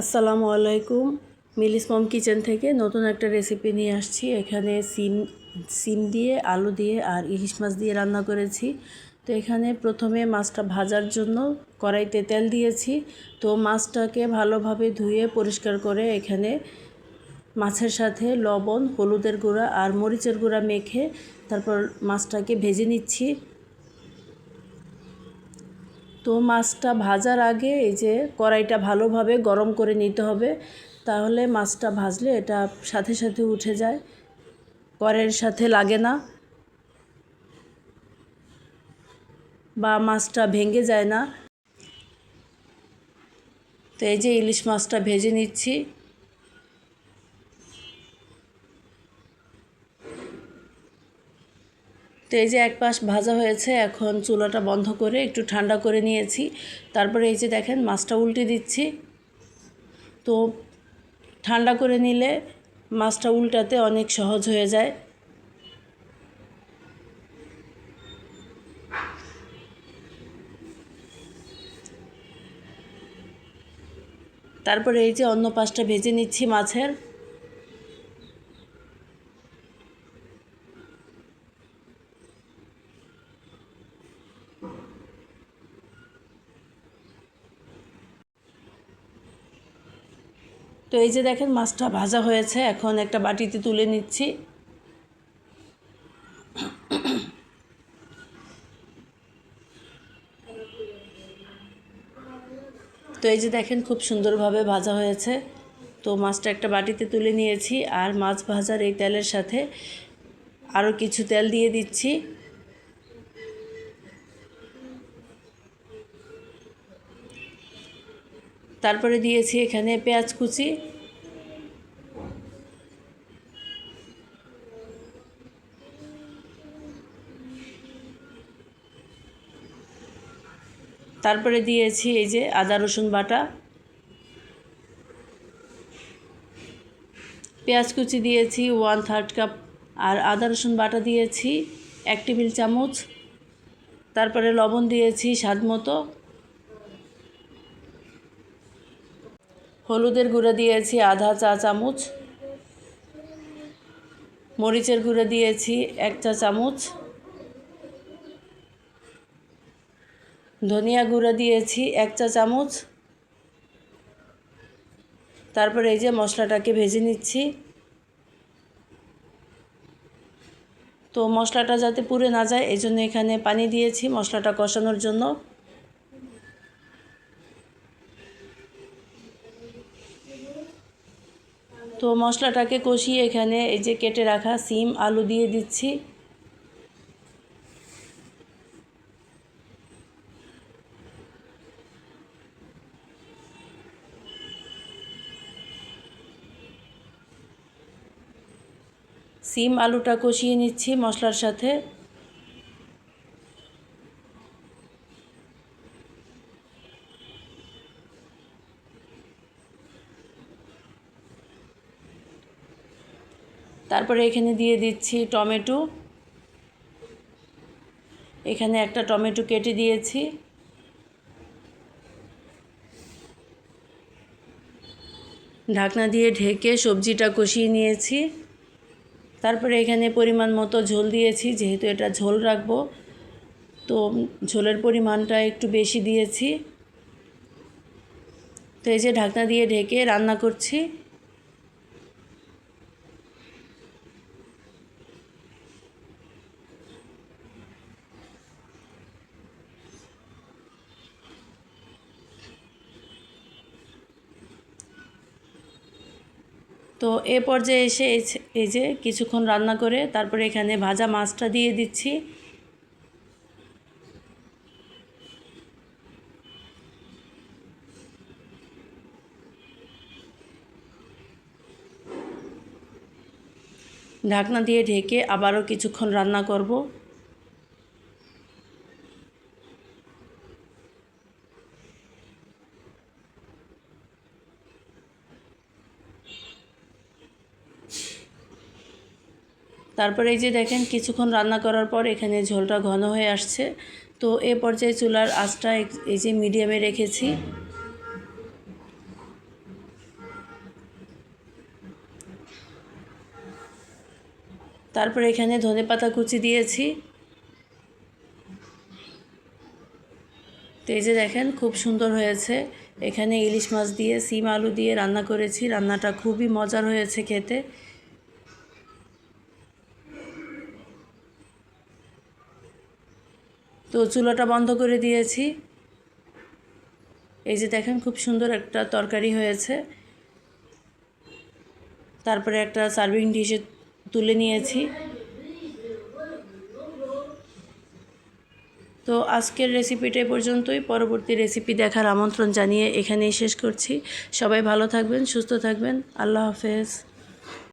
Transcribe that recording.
আসসালামু আলাইকুম। মিলিস মম কিচেন থেকে নতুন একটা রেসিপি নিয়ে আসছি। এখানে সিম সিম দিয়ে, আলু দিয়ে আর ইলিশ মাছ দিয়ে রান্না করেছি। তো এখানে প্রথমে মাছটা ভাজার জন্য কড়াইতে তেল দিয়েছি। তো মাছটাকে ভালোভাবে ধুয়ে পরিষ্কার করে এখানে মাছের সাথে লবণ, হলুদের গুঁড়া আর মরিচের গুঁড়া মেখে তারপর মাছটাকে ভেজে নিচ্ছি। তো মাছটা ভাজার আগে এই যে কড়াইটা ভালোভাবে গরম করে নিতে হবে। তাহলে মাছটা ভাজলে এটা সাথে সাথে উঠে যায়। কড়াইয়ের সাথে লাগে না। বা মাছটা ভেঙে যায় না। তো এই যে ইলিশ মাছটা ভেজে নিচ্ছি। তো এই যে এক পাশ ভাজা হয়েছে, এখন চুলাটা বন্ধ করে একটু ঠান্ডা করে নিয়েছি। তারপরে এই যে দেখেন, মাছটা উল্টে দিচ্ছি। তো ঠান্ডা করে নিলে মাছটা উল্টাতে অনেক সহজ হয়ে যায়। তারপরে এই যে অন্য পাশটা ভেজে নিচ্ছি মাছের। তো এই যে দেখেন, মাছটা ভাজা হয়েছে। এখন একটা বাটিতে তুলে নিচ্ছি। তো এই যে দেখেন, খুব সুন্দরভাবে ভাজা হয়েছে। তো মাছটা একটা বাটিতে তুলে নিয়েছি। আর মাছ ভাজার এই তেলের সাথে আরও কিছু তেল দিয়ে দিচ্ছি। তারপরে দিয়েছি এখানে পেঁয়াজ কুচি। তারপরে দিয়েছি এই যে আদা, রসুন বাটা। পেঁয়াজ কুচি দিয়েছি ওয়ান থার্ড কাপ, আর আদা, রসুন বাটা দিয়েছি এক টেবিল চামচ। তারপরে লবণ দিয়েছি স্বাদ মতো। হলুদের গুঁড়ো দিয়েছি, আধা চা চামচ। মরিচের গুঁড়ো দিয়েছি, এক চা চামচ। ধনিয়া গুঁড়ো দিয়েছি, এক চা চামচ। তারপরে এই যে মশলাটাকে ভেজে নিচ্ছি। তো মশলাটা যাতে পুড়ে না যায় এই জন্য এখানে পানি দিয়েছি মশলাটা কষানোর জন্য। তো মশলাটাকে কষিয়ে এখানে এই যে কেটে রাখা সিম, আলু দিয়ে দিচ্ছি। সিম, আলুটা কষিয়ে নিচ্ছি মশলার সাথে। তারপরে এখানে দিয়ে দিচ্ছি টমেটো। এখানে একটা টমেটো কেটে দিয়েছি। ঢাকনা দিয়ে ঢেকে সবজিটা কষিয়ে নিয়েছি। তারপরে এখানে পরিমাণ মতো ঝোল দিয়েছি, যেহেতু এটা ঝোল রাখব। তো ঝোলের পরিমাণটা একটু বেশি দিয়েছি। তো এই যে ঢাকনা দিয়ে ঢেকে রান্না করছি। তো এ পর্যায়ে এসে এই যে কিছুক্ষণ রান্না করে তারপরে এখানে ভাজা মাছটা দিয়ে দিচ্ছি। ঢাকনা দিয়ে ঢেকে আবারও কিছুক্ষণ রান্না করব। তারপরে এই যে দেখেন কিছুক্ষণ রান্না করার পর এখানে ঝোলটা ঘন হয়ে আসছে। তো এ পর্যায়ে চুলার আঁচটা এই যে মিডিয়ামে রেখেছি। তারপর এখানে ধনে পাতা কুচি দিয়েছি। তো এই যে দেখেন খুব সুন্দর হয়েছে। এখানে ইলিশ মাছ দিয়ে, সিম আলু দিয়ে রান্না করেছি। রান্নাটা খুবই মজার হয়েছে খেতে। তো চুলাটা বন্ধ করে দিয়েছি। এই যে দেখেন খুব সুন্দর একটা তরকারি হয়েছে। তারপরে একটা সার্ভিং ডিশে তুলে নিয়েছি। তো আজকের রেসিপিটা পর্যন্তই। পরবর্তী রেসিপি দেখার আমন্ত্রণ জানিয়ে এখানেই শেষ করছি। সবাই ভালো থাকবেন, সুস্থ থাকবেন। আল্লাহ হাফেজ।